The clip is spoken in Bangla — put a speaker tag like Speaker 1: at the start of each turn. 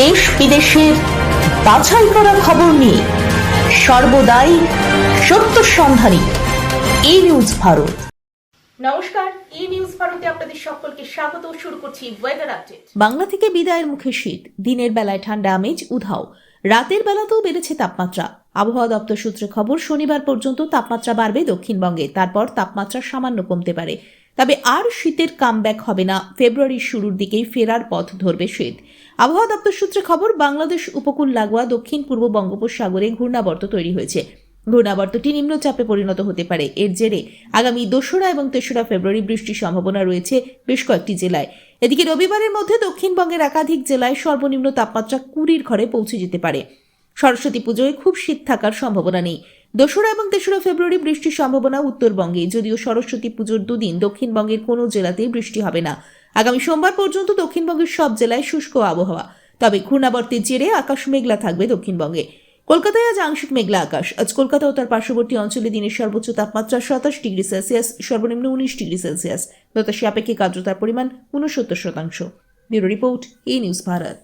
Speaker 1: দেশ বিদেশের বাছাই করা খবর নিয়ে সর্বদাই সত্য সন্ধানী। E news Bharat.
Speaker 2: নমস্কার ই নিউজ ভারতে আপনাদের সকলকে স্বাগত। শুরু করছি ওয়েদার আপডেট
Speaker 1: বাংলা থেকে বিদায়ের মুখে শীত দিনের বেলায় ঠান্ডা আমেজ উধাও। রাতের বেলাতেও বেড়েছে তাপমাত্রা। আবহাওয়া দপ্তর সূত্রে খবর শনিবার পর্যন্ত তাপমাত্রা বাড়বে দক্ষিণবঙ্গে তারপর তাপমাত্রা সামান্য কমতে পারে। তবে আর শীতের কামব্যাক হবে না। ফেব্রুয়ারির শুরুর দিকেই ফেরার পথ ধরবে শীত। আবহাওয়া দপ্তর সূত্রে খবর, বাংলাদেশ উপকূল লাগোয়া দক্ষিণ পূর্ব বঙ্গোপসাগরে ঘূর্ণাবর্ত তৈরি হয়েছে। ঘূর্ণাবর্তটি নিম্নচাপে পরিণত হতে পারে। এর জেরে আগামী দোসরা এবং তেসরা ফেব্রুয়ারি বৃষ্টির সম্ভাবনা রয়েছে বেশ কয়েকটি জেলায়। এদিকে রবিবারের মধ্যে দক্ষিণবঙ্গের একাধিক জেলায় সর্বনিম্ন তাপমাত্রা কুড়ির ঘরে পৌঁছে যেতে পারে। সরস্বতী পুজোয় খুব শীত থাকার সম্ভাবনা নেই। দোসরা এবং তেসরা ফেব্রুয়ারি বৃষ্টির সম্ভাবনা উত্তরবঙ্গে। যদিও সরস্বতী পুজোর দুদিন দক্ষিণবঙ্গের কোনো জেলাতেই বৃষ্টি হবে না। আগামী সোমবার পর্যন্ত দক্ষিণবঙ্গের সব জেলায় শুষ্ক আবহাওয়া। তবে ঘূর্ণাবর্তের জেরে আকাশ মেঘলা থাকবে দক্ষিণবঙ্গে। কলকাতায় আজ আংশিক মেঘলা আকাশ। আজ কলকাতা ও তার পার্শ্ববর্তী অঞ্চলে দিনের সর্বোচ্চ তাপমাত্রা সাতাশ ডিগ্রি সেলসিয়াস, সর্বনিম্ন উনিশ ডিগ্রি সেলসিয়াস। বাতাসে আপেক্ষিক আর্দ্রতার পরিমাণ উনসত্তর শতাংশ। Bureau report E news Bharat.